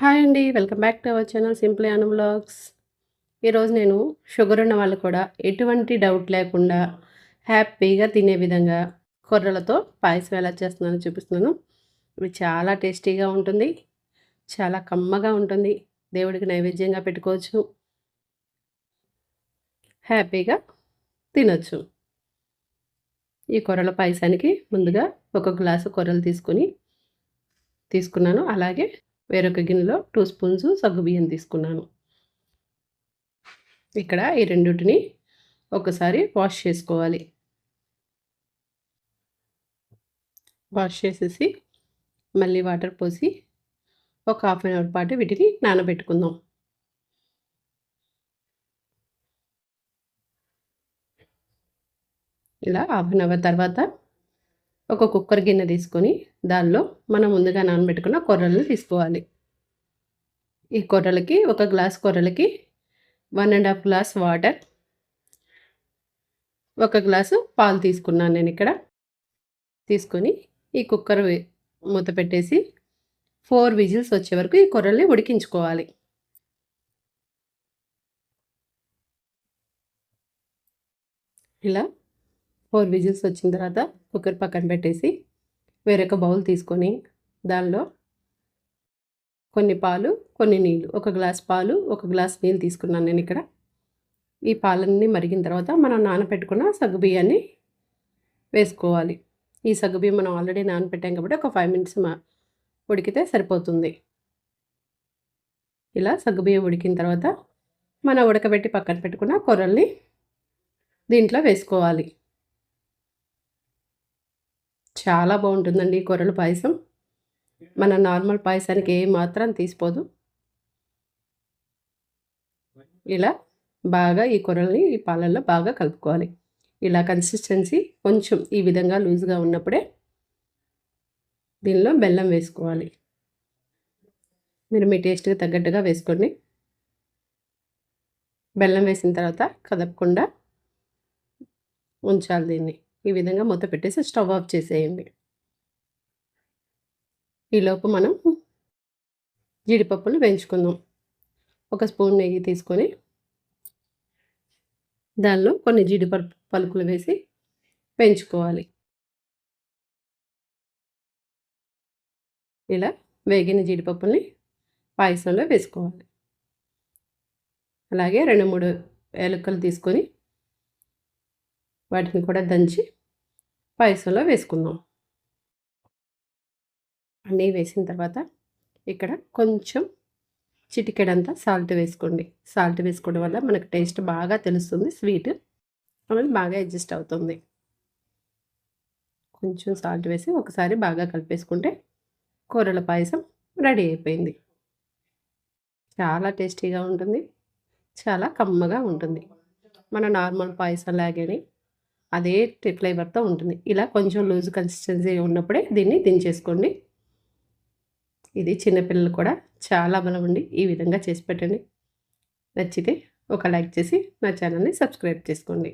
Hi అండి welcome back to our channel simply Anu vlogs ఈరోజు నేను షుగర్ ఉన్న వాళ్ళు కూడా ఎటువంటి డౌట్ లేకుండా హ్యాపీగా తినే విధంగా కొర్రలతో పాయసం ఎలా చేస్తున్నానో చూపిస్తున్నాను. ఇవి చాలా టేస్టీగా ఉంటుంది చాలా కమ్మగా ఉంటుంది. దేవుడికి నైవేద్యంగా పెట్టుకోవచ్చు హ్యాపీగా తినొచ్చు. ఈ కొర్రల పాయసానికి ముందుగా ఒక గ్లాసు కొర్రలు తీసుకొని తీసుకున్నాను. అలాగే వేరొక గిన్నెలో టూ స్పూన్స్ సగ్గుబియ్యం తీసుకున్నాను. ఇక్కడ ఈ రెండింటిని ఒకసారి వాష్ చేసుకోవాలి. వాష్ చేసేసి మళ్ళీ వాటర్ పోసి ఒక హాఫ్ అన్ అవర్ పాటు వీటిని నానబెట్టుకుందాం. ఇలా హాఫ్ అన్ అవర్ తర్వాత ఒక కుక్కర్ గిన్నె తీసుకొని దానిలో మనం ముందుగా నానబెట్టుకున్న కొర్రలను తీసుకోవాలి. ఈ కొర్రలకి ఒక glass కొర్రలకి one and half glass water ఒక గ్లాసు పాలు తీసుకున్నాను నేను ఇక్కడ. తీసుకొని ఈ కుక్కర్ మూత పెట్టేసి ఫోర్ విజిల్స్ వచ్చే వరకు ఈ కొర్రల్ని ఉడికించుకోవాలి. ఇలా ఫోర్ విజిల్స్ వచ్చిన తర్వాత కుక్కర్ పక్కన పెట్టేసి వేరొక బౌల్ తీసుకొని దానిలో కొన్ని పాలు కొన్ని నీళ్ళు ఒక గ్లాస్ పాలు ఒక గ్లాస్ నీళ్ళు తీసుకున్నాను నేను ఇక్కడ. ఈ పాలన్నీ మరిగిన తర్వాత మనం నానపెట్టుకున్న సగ్గుబియ్యాన్ని వేసుకోవాలి. ఈ సగ్గుబియ్యం మనం ఆల్రెడీ నానపెట్టాం కాబట్టి ఒక ఫైవ్ మినిట్స్ మా ఉడికితే సరిపోతుంది. ఇలా సగ్గుబియ్యం ఉడికిన తర్వాత మనం ఉడకబెట్టి పక్కన పెట్టుకున్న కూరల్ని దీంట్లో వేసుకోవాలి. చాలా బాగుంటుందండి ఈ కొర్రల పాయసం. మన నార్మల్ పాయసానికి ఏ మాత్రం తీసిపోదు. ఇలా బాగా ఈ కూరల్ని ఈ పాలల్లో బాగా కలుపుకోవాలి. ఇలా కన్సిస్టెన్సీ కొంచెం ఈ విధంగా లూజ్గా ఉన్నప్పుడే దీనిలో బెల్లం వేసుకోవాలి. మీరు మీ టేస్ట్కి తగ్గట్టుగా వేసుకోండి బెల్లం వేసిన తర్వాత కదపకుండా ఉంచాలి దీన్ని. ఈ విధంగా మూత పెట్టేసి స్టవ్ ఆఫ్ చేసేయండి. ఈలోపు మనం జీడిపప్పులు వేయించుకుందాం. ఒక స్పూన్ నెయ్యి తీసుకొని దానిలో కొన్ని జీడిపప్పు పలుకులు వేసి పెంచుకోవాలి ఇలా వేగిన జీడిపప్పుల్ని పాయసంలో వేసుకోవాలి. అలాగే రెండు మూడు ఏలక్కలు తీసుకొని వాటిని కూడా దంచి పాయసంలో వేసుకుందాం. అన్నీ వేసిన తర్వాత ఇక్కడ కొంచెం చిటికెడంతా సాల్ట్ వేసుకోండి. సాల్ట్ వేసుకోవడం వల్ల మనకు టేస్ట్ బాగా తెలుస్తుంది స్వీట్ అనేది బాగా అడ్జస్ట్ అవుతుంది. కొంచెం సాల్ట్ వేసి ఒకసారి బాగా కలిపేసుకుంటే కూరల పాయసం రెడీ అయిపోయింది. చాలా టేస్టీగా ఉంటుంది చాలా కమ్మగా ఉంటుంది. మన నార్మల్ పాయసం లాగానే అదే ఫ్లేవర్తో ఉంటుంది. ఇలా కొంచెం లూజ్ కన్సిస్టెన్సీ ఉన్నప్పుడే దీన్ని దించేసుకోండి. ఇది చిన్నపిల్లలు కూడా చాలా బలం ఉండి ఈ విధంగా చేసి పెట్టండి. నచ్చితే ఒక లైక్ చేసి నా ఛానల్ని సబ్స్క్రైబ్ చేసుకోండి.